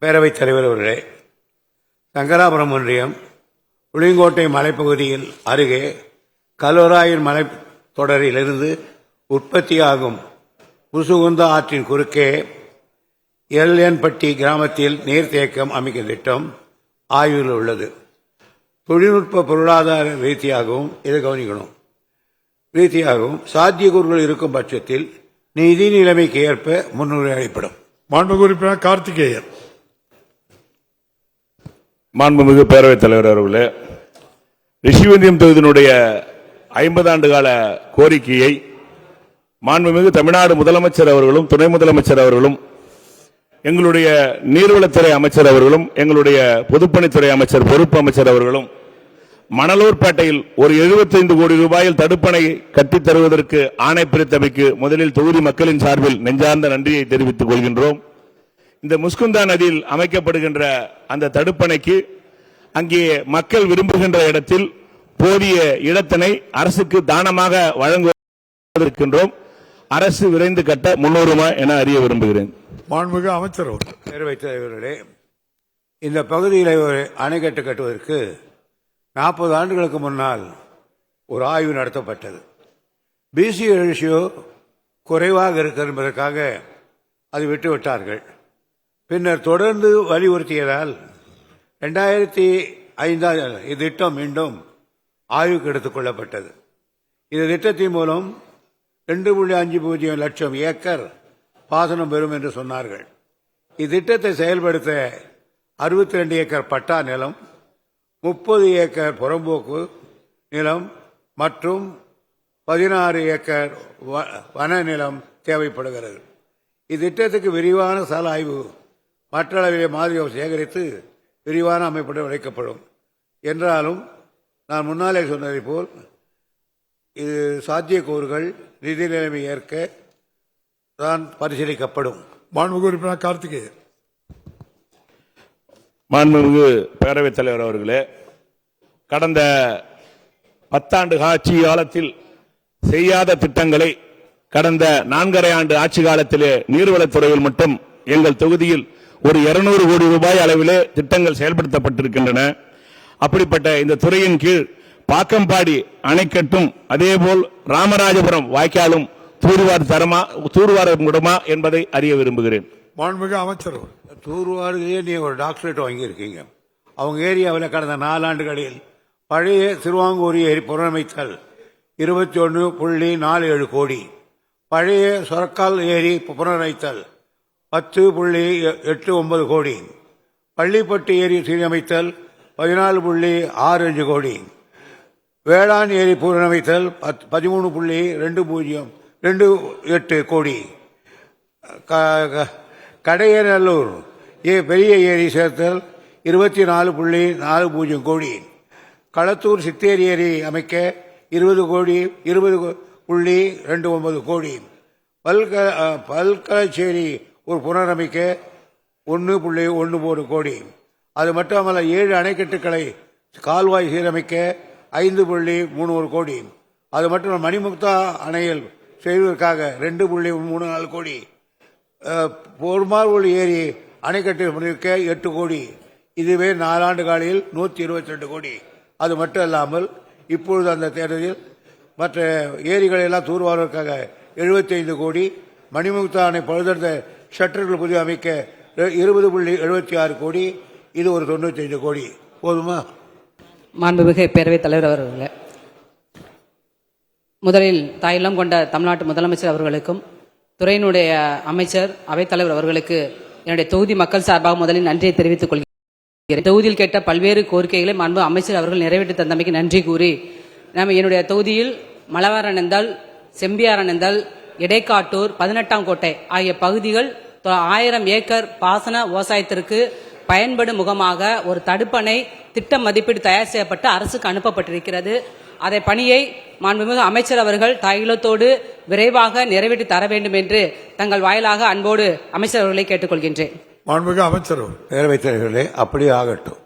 பேரவைத் தலைவர் அவர்களே சங்கராபுரம் ஒன்றியம் புளியங்கோட்டை மலைப்பகுதியில் அருகே கலோராயின் மலை தொடரிலிருந்து உற்பத்தியாகும் முசுகுந்த ஆற்றின் குறுக்கே எல்என்பட்டி கிராமத்தில் நீர்த்தேக்கம் அமைக்கும் திட்டம் ஆய்வில் உள்ளது. தொழில்நுட்ப பொருளாதார ரீதியாகவும் இதை கவனிக்கணும். ரீதியாகவும் சாத்தியக்கூறுகள் இருக்கும் பட்சத்தில் நிதி நிலைமைக்கு ஏற்ப முன்னுரிமை அளிப்படும். மாண்பு உறுப்பினர் கார்த்திகேயன். மாண்புமிகு பேரவைத் தலைவர் அவர்களே ரிஷிவந்தியம் தொகுதியினுடைய ஐம்பது ஆண்டு கால கோரிக்கையை மாண்புமிகு தமிழ்நாடு முதலமைச்சர் அவர்களும் துணை முதலமைச்சர் அவர்களும் எங்களுடைய நீர்வளத்துறை அமைச்சர் அவர்களும் எங்களுடைய பொதுப்பணித்துறை அமைச்சர் பொறுப்பு அமைச்சர் அவர்களும் மணலூர்பேட்டையில் ஒரு 75 கோடி ரூபாயில் தடுப்பணை கட்டித் தருவதற்கு ஆணை பிரித்தமைக்கு முதலில் தொகுதி மக்களின் சார்பில் நெஞ்சார்ந்த நன்றியை தெரிவித்துக் கொள்கின்றோம். இந்த முஸ்குந்தா நதியில் அமைக்கப்படுகின்ற அந்த தடுப்பணைக்கு அங்கே மக்கள் விரும்புகின்ற இடத்தில் போதிய இடத்தினை அரசுக்கு தானமாக வழங்குவதற்கின்றோம். அரசு விரைந்து கட்ட முன்னோருமா என அறிய விரும்புகிறேன். மாண்புமிகு அமைச்சர் அவர்கள். பேரவைத் தலைவர்களே இந்த பகுதியில் ஒரு அணைக்கட்டு கட்டுவதற்கு நாற்பது ஆண்டுகளுக்கு முன்னால் ஒரு ஆய்வு நடத்தப்பட்டது. பிசி ரேஷியோ குறைவாக இருக்கிறது என்பதற்காக அதை விட்டு விட்டார்கள் பின்னர் தொடர்ந்து வலியுறுத்தியதால் ரெண்டாயிரத்தி ஐந்தாம் இத்திட்டம் மீண்டும் ஆய்வுக்கு எடுத்துக் கொள்ளப்பட்டது. இந்த திட்டத்தின் மூலம் ரெண்டு புள்ளி அஞ்சு பூஜ்ஜியம் லட்சம் ஏக்கர் பாசனம் பெறும் என்று சொன்னார்கள். இத்திட்டத்தை செயல்படுத்த அறுபத்தி ரெண்டு ஏக்கர் பட்டா நிலம் முப்பது ஏக்கர் புறம்போக்கு நிலம் மற்றும் பதினாறு ஏக்கர் வ- வன நிலம் தேவைப்படுகிறது. இத்திட்டத்துக்கு விரிவான சால ஆய்வு மற்றளவிலே மாதிரி சேகரித்து விரிவான அமைப்புடன் வைக்கப்படும் என்றாலும் நான் முன்னாலே சொன்னதை போல் இது சாத்தியக்கூறுகள் நிதி நிலைமை ஏற்க தான் பரிசீலிக்கப்படும். மாண்புமிகு உறுப்பினர் கார்த்திகேயன். மாண்புமிகு பேரவைத் தலைவர் அவர்களே கடந்த பத்தாண்டு ஆட்சி காலத்தில் செய்யாத திட்டங்களை கடந்த நான்கரை ஆண்டு ஆட்சி காலத்திலே நீர்வளத்துறையில் மட்டும் எங்கள் தொகுதியில் ஒரு 200 கோடி ரூபாய் அளவிலே திட்டங்கள் செயல்படுத்தப்பட்டிருக்கின்றன. அப்படிப்பட்ட இந்த துறையின் கீழ் பாக்கம்பாடி அணைக்கட்டும் அதேபோல் ராமராஜபுரம் வாய்க்காலும் தூர்வார் தரமா தூர்வார முடியுமா என்பதை அறிய விரும்புகிறேன். மாண்புமிகு அமைச்சர் தூர்வாருலேயே நீ ஒரு டாக்டரேட் வாங்கியிருக்கீங்க. அவங்க ஏரியாவில் கடந்த நாலாண்டுகளில் பழைய திருவாங்கூர் ஏரி புனரமைத்தல் இருபத்தி ஒன்று புள்ளி நாலு ஏழு கோடி பழைய சொரக்கால் ஏரி புனரமைத்தல் பத்து புள்ளி எ- எட்டு ஒன்பது கோடி. பள்ளிப்பட்டு ஏரி சீரமைத்தல் பதினாலு புள்ளி ஆறு அஞ்சு கோடி. வேளாண் ஏரி புனரமைத்தல் பத்- பதிமூணு புள்ளி ரெண்டு பூஜ்ஜியம் ரெண்டு எட்டு கோடி. க- க- கடையநல்லூர் ஏ பெரிய ஏரி சேர்த்தல் இருபத்தி நாலு புள்ளி நாலு பூஜ்ஜியம் கோடி. களத்தூர் சித்தேரி ஏரி அமைக்க இருபது கோடி இருபது புள்ளி ரெண்டு ஒன்பது கோடி. பல்க பல்கலச்சேரி ஒரு புனரமைக்க ஒன்று புள்ளி ஒன்று மூணு கோடி. அது மட்டுமல்ல ஏழு அணைக்கட்டுகளை கால்வாய் சீரமைக்க ஐந்து புள்ளி மூணு ஒரு கோடி. அது மட்டும் மணிமுக்தா அணையில் செய்வதற்காக ரெண்டு புள்ளி மூணு நாலு கோடி. பொறுமார்கோள் ஏரி அணைக்கட்டு இருக்க எட்டு கோடி. இதுவே நாலாண்டு காலையில் நூற்றி இருபத்தி ரெண்டு கோடி. அது மட்டும் இல்லாமல் இப்பொழுது அந்த தேர்தலில் மற்ற ஏரிகளை எல்லாம் தூர்வாருவதற்காக 75 கோடி. மணிமுக்தா அணை பழுதடைந்த ஷட்டர்கள் புதிய அமைக்க இருபது புள்ளி எழுபத்தி ஆறு கோடி இது ஒரு தொண்ணூற்றி ஐந்து கோடி. போதுமா? மாண்புமிகு பேரவைத் தலைவர் அவர்களே முதலில் தாயிலம் கொண்ட தமிழ்நாட்டு முதலமைச்சர் அவர்களுக்கும் துறையினுடைய அமைச்சர் அவைத்தலைவர் அவர்களுக்கு என்னுடைய தொகுதி மக்கள் சார்பாக முதலில் நன்றியை தெரிவித்துக் கொள்கிறேன். தொகுதியில் கேட்ட பல்வேறு கோரிக்கைகளை மாண்பு அமைச்சர் அவர்கள் நிறைவேற்றி தந்தமைக்கு நன்றி கூறி நம்ம என்னுடைய தொகுதியில் மலவாரநந்தல் செம்பியாரநந்தல் இடைக்காட்டூர் பதினெட்டாம் கோட்டை ஆகிய பகுதிகள் ஆயிரம் ஏக்கர் பாசன விவசாயத்திற்கு பயன்படும் முகமாக ஒரு தடுப்பணை திட்ட மதிப்பீடு தயார் செய்யப்பட்டு அரசுக்கு அனுப்பப்பட்டிருக்கிறது. அதை பணியை மாண்புமிகு அமைச்சர் அவர்கள் தாயிலத்தோடு விரைவாக நிறைவேற்றி தர வேண்டும் என்று தங்கள் வாயிலாக அன்போடு அமைச்சர் அவர்களை கேட்டுக்கொள்கின்றேன். மாண்புமிகு அமைச்சர் தலைவர்களே அப்படியே ஆகட்டும்.